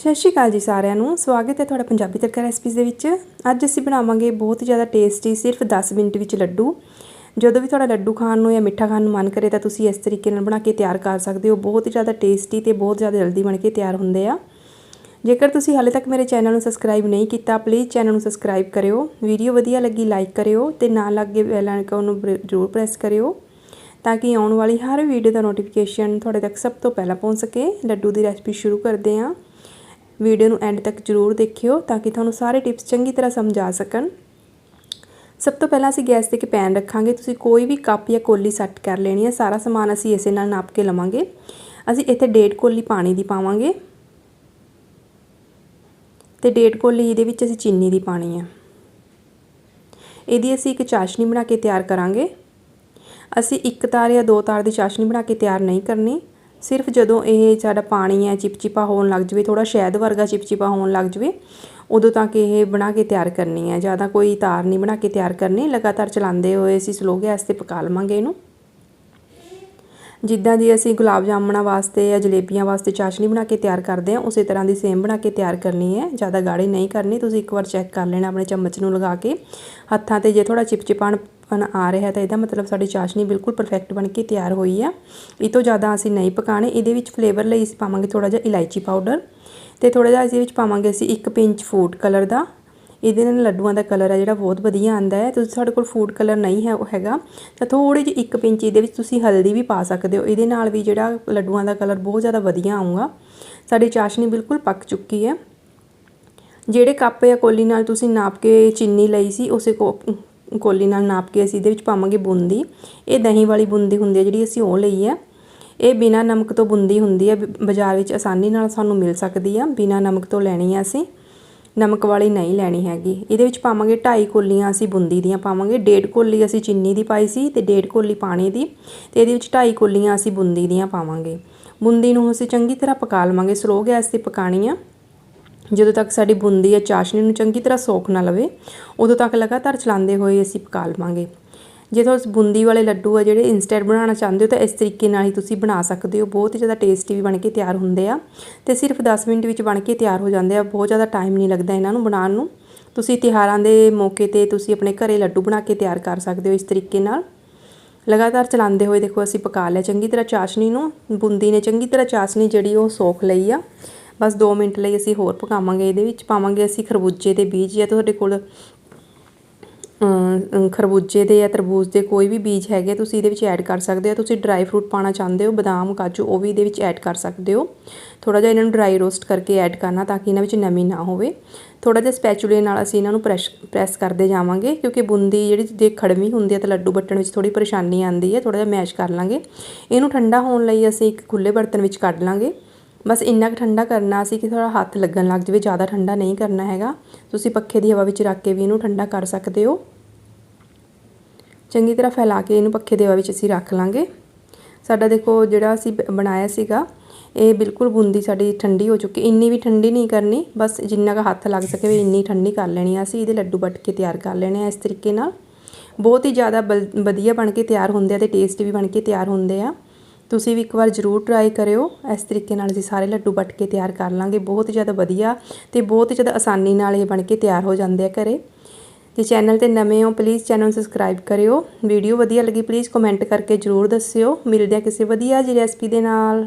ਸਤਿ ਸ਼੍ਰੀ ਅਕਾਲ ਜੀ ਸਾਰਿਆਂ ਨੂੰ। ਸਵਾਗਤ ਹੈ ਤੁਹਾਡਾ ਪੰਜਾਬੀ ਤੜਕਾ ਰੈਸਪੀਜ਼ ਦੇ ਵਿੱਚ। ਅੱਜ ਅਸੀਂ ਬਣਾਵਾਂਗੇ ਬਹੁਤ ਹੀ ਜ਼ਿਆਦਾ ਟੇਸਟੀ ਸਿਰਫ 10 ਮਿੰਟ ਵਿੱਚ ਲੱਡੂ। ਜਦੋਂ ਵੀ ਤੁਹਾਡਾ ਲੱਡੂ ਖਾਣ ਨੂੰ ਜਾਂ ਮਿੱਠਾ ਖਾਣ ਨੂੰ ਮਨ ਕਰੇ ਤਾਂ ਤੁਸੀਂ ਇਸ ਤਰੀਕੇ ਨਾਲ ਬਣਾ ਕੇ ਤਿਆਰ ਕਰ ਸਕਦੇ ਹੋ। ਬਹੁਤ ਜ਼ਿਆਦਾ ਟੇਸਟੀ ਤੇ ਬਹੁਤ ਜ਼ਿਆਦਾ ਜਲਦੀ ਬਣ ਕੇ ਤਿਆਰ ਹੁੰਦੇ ਆ। ਜੇਕਰ ਤੁਸੀਂ ਹਾਲੇ ਤੱਕ ਮੇਰੇ ਚੈਨਲ ਨੂੰ ਸਬਸਕ੍ਰਾਈਬ ਨਹੀਂ ਕੀਤਾ ਪਲੀਜ਼ ਚੈਨਲ ਨੂੰ ਸਬਸਕ੍ਰਾਈਬ ਕਰਿਓ। ਵੀਡੀਓ ਵਧੀਆ ਲੱਗੀ ਲਾਈਕ ਕਰਿਓ ਤੇ ਨਾਲ ਲੱਗੇ ਬੈਲ ਆਈਕਨ ਨੂੰ ਜ਼ਰੂਰ ਪ੍ਰੈਸ ਕਰਿਓ ਤਾਂ ਕਿ ਆਉਣ ਵਾਲੀ ਹਰ ਵੀਡੀਓ ਦਾ ਨੋਟੀਫਿਕੇਸ਼ਨ ਤੁਹਾਡੇ ਤੱਕ ਸਭ ਤੋਂ ਪਹਿਲਾਂ ਪਹੁੰਚ ਸਕੇ। ਲੱਡੂ ਦੀ ਰੈਸਪੀ ਸ਼ੁਰੂ ਕਰਦੇ ਹਾਂ। ਵੀਡੀਓ ਨੂੰ ਐਂਡ ਤੱਕ ਜ਼ਰੂਰ ਦੇਖਿਓ ਤਾਂ ਕਿ ਤੁਹਾਨੂੰ ਸਾਰੇ ਟਿਪਸ ਚੰਗੀ ਤਰ੍ਹਾਂ ਸਮਝ ਆ ਸਕਣ। ਸਭ ਤੋਂ ਪਹਿਲਾਂ ਅਸੀਂ ਗੈਸ ਤੇ ਇੱਕ ਪੈਨ ਰੱਖਾਂਗੇ। ਤੁਸੀਂ ਕੋਈ ਵੀ ਕੱਪ ਜਾਂ ਕੋਲੀ ਸੈੱਟ ਕਰ ਲੈਣੀ ਹੈ। ਸਾਰਾ ਸਮਾਨ ਅਸੀਂ ਇਸੇ ਨਾਲ ਨਾਪ ਕੇ ਲਵਾਂਗੇ। ਅਸੀਂ ਇੱਥੇ ਡੇਢ ਕੋਲੀ ਪਾਣੀ ਦੀ ਪਾਵਾਂਗੇ। ਤੇ ਡੇਢ ਕੋਲੀ ਇਹਦੇ ਵਿੱਚ ਅਸੀਂ ਚੀਨੀ ਦੀ ਪਾਣੀ ਹੈ। ਇਹਦੀ ਅਸੀਂ ਇੱਕ ਚਾਸ਼ਨੀ ਬਣਾ ਕੇ ਤਿਆਰ ਕਰਾਂਗੇ। ਅਸੀਂ ਇੱਕ ਤਾਰ ਜਾਂ ਦੋ ਤਾਰ ਦੀ ਚਾਸ਼ਨੀ ਬਣਾ ਕੇ ਤਿਆਰ ਨਹੀਂ ਕਰਨੀ। ਸਿਰਫ ਜਦੋਂ ਇਹ ਸਾਡਾ ਪਾਣੀ ਹੈ ਚਿਪਚਿਪਾ ਹੋਣ ਲੱਗ ਜਵੇ ਥੋੜਾ ਸ਼ਹਿਦ ਵਰਗਾ ਚਿਪਚਿਪਾ ਹੋਣ ਲੱਗ ਜਵੇ, ਉਦੋਂ ਤੱਕ ਇਹ ਬਣਾ ਕੇ ਤਿਆਰ ਕਰਨੀ ਹੈ। ਜ਼ਿਆਦਾ ਕੋਈ ਤਾਰ ਨਹੀਂ ਬਣਾ ਕੇ ਤਿਆਰ ਕਰਨੀ, ਲਗਾਤਾਰ ਚਲਾਉਂਦੇ ਹੋਏ ਅਸੀਂ ਸਲੋ ਗੈਸ ਤੇ ਪਕਾ ਲਵਾਂਗੇ ਇਹਨੂੰ। ਜਿੱਦਾਂ ਦੀ ਅਸੀਂ ਗੁਲਾਬ ਜਾਮਣਾ ਵਾਸਤੇ ਜਾਂ ਜਲੇਬੀਆਂ ਵਾਸਤੇ ਚਾਸ਼ਨੀ ਬਣਾ ਕੇ ਤਿਆਰ ਕਰਦੇ ਹਾਂ, ਉਸੇ ਤਰ੍ਹਾਂ ਦੀ ਸੇਮ ਬਣਾ ਕੇ ਤਿਆਰ ਕਰਨੀ ਹੈ। ਜ਼ਿਆਦਾ ਗਾੜੀ ਨਹੀਂ ਕਰਨੀ, ਤੁਸੀਂ ਇੱਕ ਵਾਰ ਚੈੱਕ ਕਰ ਲੈਣਾ ਆਪਣੇ ਚਮਚ ਨੂੰ ਲਗਾ ਕੇ। ਹੱਥਾਂ ਤੇ ਜੇ ਥੋੜਾ ਚਿਪਚਿਪਾਣ ਪਨ ਆ ਰਿਹਾ ਤਾਂ ਇਹਦਾ ਮਤਲਬ ਸਾਡੀ ਚਾਸ਼ਨੀ ਬਿਲਕੁਲ ਪਰਫੈਕਟ ਬਣ ਕੇ ਤਿਆਰ ਹੋਈ ਆ। ਇਹ ਤੋਂ ਜ਼ਿਆਦਾ ਅਸੀਂ ਨਹੀਂ ਪਕਾਣੇ। ਇਹਦੇ ਵਿੱਚ ਫਲੇਵਰ ਲਈ ਅਸੀਂ ਪਾਵਾਂਗੇ ਥੋੜਾ ਜਿਹਾ ਇਲਾਇਚੀ ਪਾਊਡਰ ਤੇ ਥੋੜਾ ਜਿਹਾ ਇਸ ਵਿੱਚ ਪਾਵਾਂਗੇ ਅਸੀਂ 1 ਪਿੰਚ ਫੂਡ ਕਲਰ ਦਾ। ਇਹਦੇ ਨਾਲ ਲੱਡੂਆਂ ਦਾ ਕਲਰ ਹੈ ਜਿਹੜਾ ਬਹੁਤ ਵਧੀਆ ਆਂਦਾ ਹੈ। ਤੁਸੀਂ ਸਾਡੇ ਕੋਲ ਫੂਡ ਕਲਰ ਨਹੀਂ ਹੈ ਉਹ ਹੈਗਾ। ਤਾਂ ਥੋੜੀ ਜਿਹੀ 1 ਪਿੰਚ ਇਹਦੇ ਵਿੱਚ ਤੁਸੀਂ ਹਲਦੀ ਵੀ ਪਾ ਸਕਦੇ ਹੋ। ਇਹਦੇ ਨਾਲ ਵੀ ਜਿਹੜਾ ਲੱਡੂਆਂ ਦਾ ਕਲਰ ਬਹੁਤ ਜ਼ਿਆਦਾ ਵਧੀਆ ਆਊਗਾ। ਸਾਡੀ ਚਾਸ਼ਨੀ ਬਿਲਕੁਲ ਪੱਕ ਚੁੱਕੀ ਹੈ। ਜਿਹੜੇ ਕੱਪ ਜਾਂ ਕੋਲੀ ਨਾਲ ਤੁਸੀਂ ਨਾਪ ਕੇ ਚੀਨੀ ਲਈ ਸੀ, ਉਸੇ ਕੋਲੀ ਨਾਲ ਨਾਪ ਕੇ ਅਸੀਂ ਇਹਦੇ ਵਿੱਚ ਪਾਵਾਂਗੇ ਬੂੰਦੀ। ਇਹ ਦਹੀਂ ਵਾਲੀ ਬੂੰਦੀ ਹੁੰਦੀ ਹੈ ਜਿਹੜੀ ਅਸੀਂ ਉਹ ਲਈ ਹੈ। ਇਹ ਬਿਨਾ ਨਮਕ ਤੋਂ ਬੂੰਦੀ ਹੁੰਦੀ ਹੈ। ਬਾਜ਼ਾਰ ਵਿੱਚ ਆਸਾਨੀ ਨਾਲ ਸਾਨੂੰ ਮਿਲ ਸਕਦੀ ਆ। ਬਿਨਾ ਨਮਕ ਤੋਂ ਲੈਣੀ ਆ ਅਸੀਂ। ਨਮਕ ਵਾਲੀ ਨਹੀਂ ਲੈਣੀ ਹੈਗੀ। ਇਹਦੇ ਵਿੱਚ ਪਾਵਾਂਗੇ 2.5 ਕੋਲੀਆਂ ਅਸੀਂ ਬੂੰਦੀ ਦੀਆਂ ਪਾਵਾਂਗੇ। 1.5 ਕੋਲੀ ਅਸੀਂ ਚੀਨੀ ਦੀ ਪਾਈ ਸੀ ਤੇ 1.5 ਕੋਲੀ ਪਾਣੀ ਦੀ ਤੇ ਇਹਦੇ ਵਿੱਚ 2.5 ਕੋਲੀਆਂ ਅਸੀਂ ਬੂੰਦੀ ਦੀਆਂ ਪਾਵਾਂਗੇ। ਬੂੰਦੀ ਨੂੰ ਅਸੀਂ ਚੰਗੀ ਤਰ੍ਹਾਂ ਪਕਾ ਲਵਾਂਗੇ। ਸਲੋ ਗੈਸ ਤੇ ਪਕਾਣੀ ਆ। ਜਦੋਂ ਤੱਕ ਸਾਡੀ ਬੂੰਦੀ ਜਾਂ ਚਾਸ਼ਨੀ ਨੂੰ ਚੰਗੀ ਤਰ੍ਹਾਂ ਸੋਖ ਨਾ ਲਵੇ, ਉਦੋਂ ਤੱਕ ਲਗਾਤਾਰ ਚਲਾਉਂਦੇ ਹੋਏ ਅਸੀਂ ਪਕਾ ਲਵਾਂਗੇ। ਜੇ ਤੁਸੀਂ ਬੂੰਦੀ ਵਾਲੇ ਲੱਡੂ ਆ ਜਿਹੜੇ ਇੰਸਟੈਂਟ ਬਣਾਉਣਾ ਚਾਹੁੰਦੇ ਹੋ, ਤਾਂ ਇਸ ਤਰੀਕੇ ਨਾਲ ਹੀ ਤੁਸੀਂ ਬਣਾ ਸਕਦੇ ਹੋ। ਬਹੁਤ ਹੀ ਜ਼ਿਆਦਾ ਟੇਸਟੀ ਵੀ ਬਣ ਕੇ ਤਿਆਰ ਹੁੰਦੇ ਆ ਤੇ ਸਿਰਫ 10 ਮਿੰਟ ਵਿੱਚ ਬਣ ਕੇ ਤਿਆਰ ਹੋ ਜਾਂਦੇ ਆ। ਬਹੁਤ ਜ਼ਿਆਦਾ ਟਾਈਮ ਨਹੀਂ ਲੱਗਦਾ ਇਹਨਾਂ ਨੂੰ ਬਣਾਉਣ ਨੂੰ। ਤੁਸੀਂ ਤਿਹਾਰਾਂ ਦੇ ਮੌਕੇ ਤੇ ਤੁਸੀਂ ਆਪਣੇ ਘਰੇ ਲੱਡੂ ਬਣਾ ਕੇ ਤਿਆਰ ਕਰ ਸਕਦੇ ਹੋ ਇਸ ਤਰੀਕੇ ਨਾਲ। ਲਗਾਤਾਰ ਚਲਾਉਂਦੇ ਹੋਏ ਦੇਖੋ, ਅਸੀਂ ਪਕਾ ਲਿਆ। ਚੰਗੀ ਤਰ੍ਹਾਂ ਚਾਸ਼ਨੀ ਨੂੰ, ਬੂੰਦੀ ਨੇ ਚੰਗੀ ਤਰ੍ਹਾਂ ਚਾਸ਼ਨੀ ਜਿਹੜੀ ਉਹ ਸੋਖ ਲਈ ਆ। ਬਸ 2 ਮਿੰਟ ਲਈ ਅਸੀਂ ਹੋਰ ਪਕਾਵਾਂਗੇ, ਇਹਦੇ ਵਿੱਚ ਪਾਵਾਂਗੇ ਅਸੀਂ ਖਰਬੂਜੇ ਦੇ ਬੀਜ ਜਾਂ ਤੁਹਾਡੇ ਕੋਲ ਖਰਬੂਜੇ ਦੇ ਜਾਂ ਤਰਬੂਜ ਦੇ ਕੋਈ ਵੀ ਬੀਜ ਹੈਗੇ, ਤੁਸੀਂ ਇਹਦੇ ਵਿੱਚ ਐਡ ਕਰ ਸਕਦੇ ਹੋ। ਤੁਸੀਂ ਡਰਾਈ ਫਰੂਟ ਪਾਣਾ ਚਾਹੁੰਦੇ ਹੋ, ਬਦਾਮ, ਕਾਜੂ, ਉਹ ਵੀ ਇਹਦੇ ਵਿੱਚ ਐਡ ਕਰ ਸਕਦੇ ਹੋ। ਥੋੜਾ ਜਿਹਾ ਇਹਨਾਂ ਨੂੰ ਡਰਾਈ ਰੋਸਟ ਕਰਕੇ ਐਡ ਕਰਨਾ ਤਾਂ ਕਿ ਇਹਨਾਂ ਵਿੱਚ ਨਮੀ ਨਾ ਹੋਵੇ। ਥੋੜਾ ਜਿਹਾ ਸਪੈਚੂਲੇ ਨਾਲ ਅਸੀਂ ਇਹਨਾਂ ਨੂੰ ਪ੍ਰੈਸ ਪ੍ਰੈਸ ਕਰਦੇ ਜਾਵਾਂਗੇ, ਕਿਉਂਕਿ ਬੁੰਦੀ ਜਿਹੜੀ ਜੇ ਖੜਵੀ ਹੁੰਦੀ ਹੈ ਤਾਂ ਲੱਡੂ ਬੱਟਣ ਵਿੱਚ ਥੋੜੀ ਪਰੇਸ਼ਾਨੀ ਆਉਂਦੀ ਹੈ ਥੋੜਾ ਜਿਹਾ ਮੈਸ਼ ਕਰ ਲਾਂਗੇ। ਇਹਨੂੰ ਠੰਡਾ ਹੋਣ ਲਈ ਅਸੀਂ ਇੱਕ ਖੁੱਲੇ ਬਰਤਨ ਵਿੱਚ ਕੱਢ ਲਾਂਗੇ। ਬਸ ਇੰਨਾ ਕੁ ਠੰਡਾ ਕਰਨਾ ਸੀ ਕਿ ਥੋੜਾ ਹੱਥ ਲੱਗਣ ਲੱਗ ਜਵੇ, ਜ਼ਿਆਦਾ ਠੰਡਾ ਨਹੀਂ ਕਰਨਾ ਹੈਗਾ। ਤੁਸੀਂ ਪੱਖੇ ਦੀ ਹਵਾ ਵਿੱਚ ਰੱਖ ਕੇ ਵੀ ਇਹਨੂੰ ਠੰਡਾ ਕਰ ਸਕਦੇ ਹੋ। ਚੰਗੀ ਤਰ੍ਹਾਂ ਫੈਲਾ ਕੇ ਇਹਨੂੰ ਪੱਖੇ ਦੀ ਹਵਾ ਵਿੱਚ ਅਸੀਂ ਰੱਖ ਲਾਂਗੇ। ਸਾਡਾ ਦੇਖੋ ਜਿਹੜਾ ਅਸੀਂ ਬਣਾਇਆ ਸੀਗਾ, ਇਹ ਬਿਲਕੁਲ ਬੂੰਦੀ ਸਾਡੀ ਠੰਡੀ ਹੋ ਚੁੱਕੀ, ਇੰਨੀ ਵੀ ਠੰਡੀ ਨਹੀਂ ਕਰਨੀ, ਬਸ ਜਿੰਨਾ ਕੁ ਹੱਥ ਲੱਗ ਸਕੇ ਵੀ ਇੰਨੀ ਠੰਡੀ ਕਰ ਲੈਣੀ ਆ ਅਸੀਂ, ਇਹਦੇ ਲੱਡੂ ਵੱਟ ਕੇ ਤਿਆਰ ਕਰ ਲੈਣੇ ਆ ਇਸ ਤਰੀਕੇ ਨਾਲ। ਬਹੁਤ ਹੀ ਜ਼ਿਆਦਾ ਵਧੀਆ ਬਣ ਕੇ ਤਿਆਰ ਹੁੰਦੇ ਆ ਤੇ ਟੇਸਟੀ ਵੀ ਬਣ ਕੇ ਤਿਆਰ ਹੁੰਦੇ ਆ। ਤੁਸੀਂ ਵੀ ਇੱਕ ਵਾਰ ਜ਼ਰੂਰ ਟਰਾਈ ਕਰਿਓ। ਇਸ ਤਰੀਕੇ ਨਾਲ ਅਸੀਂ ਸਾਰੇ ਲੱਡੂ ਬੱਟ ਕੇ ਤਿਆਰ ਕਰ ਲਾਂਗੇ। ਬਹੁਤ ਜ਼ਿਆਦਾ ਵਧੀਆ ਤੇ ਬਹੁਤ ਜ਼ਿਆਦਾ ਆਸਾਨੀ ਨਾਲ ਇਹ ਬਣ ਕੇ ਤਿਆਰ ਹੋ ਜਾਂਦੇ ਆ ਘਰੇ। ਤੇ ਚੈਨਲ ਤੇ ਨਵੇਂ ਹੋ ਪਲੀਜ਼ ਚੈਨਲ ਨੂੰ ਸਬਸਕ੍ਰਾਈਬ ਕਰਿਓ। ਵੀਡੀਓ ਵਧੀਆ ਲੱਗੀ ਪਲੀਜ਼ ਕਮੈਂਟ ਕਰਕੇ ਜ਼ਰੂਰ ਦੱਸਿਓ। ਮਿਲਦੇ ਆ ਕਿਸੇ ਵਧੀਆ ਜੀ ਰੈਸਪੀ ਦੇ ਨਾਲ।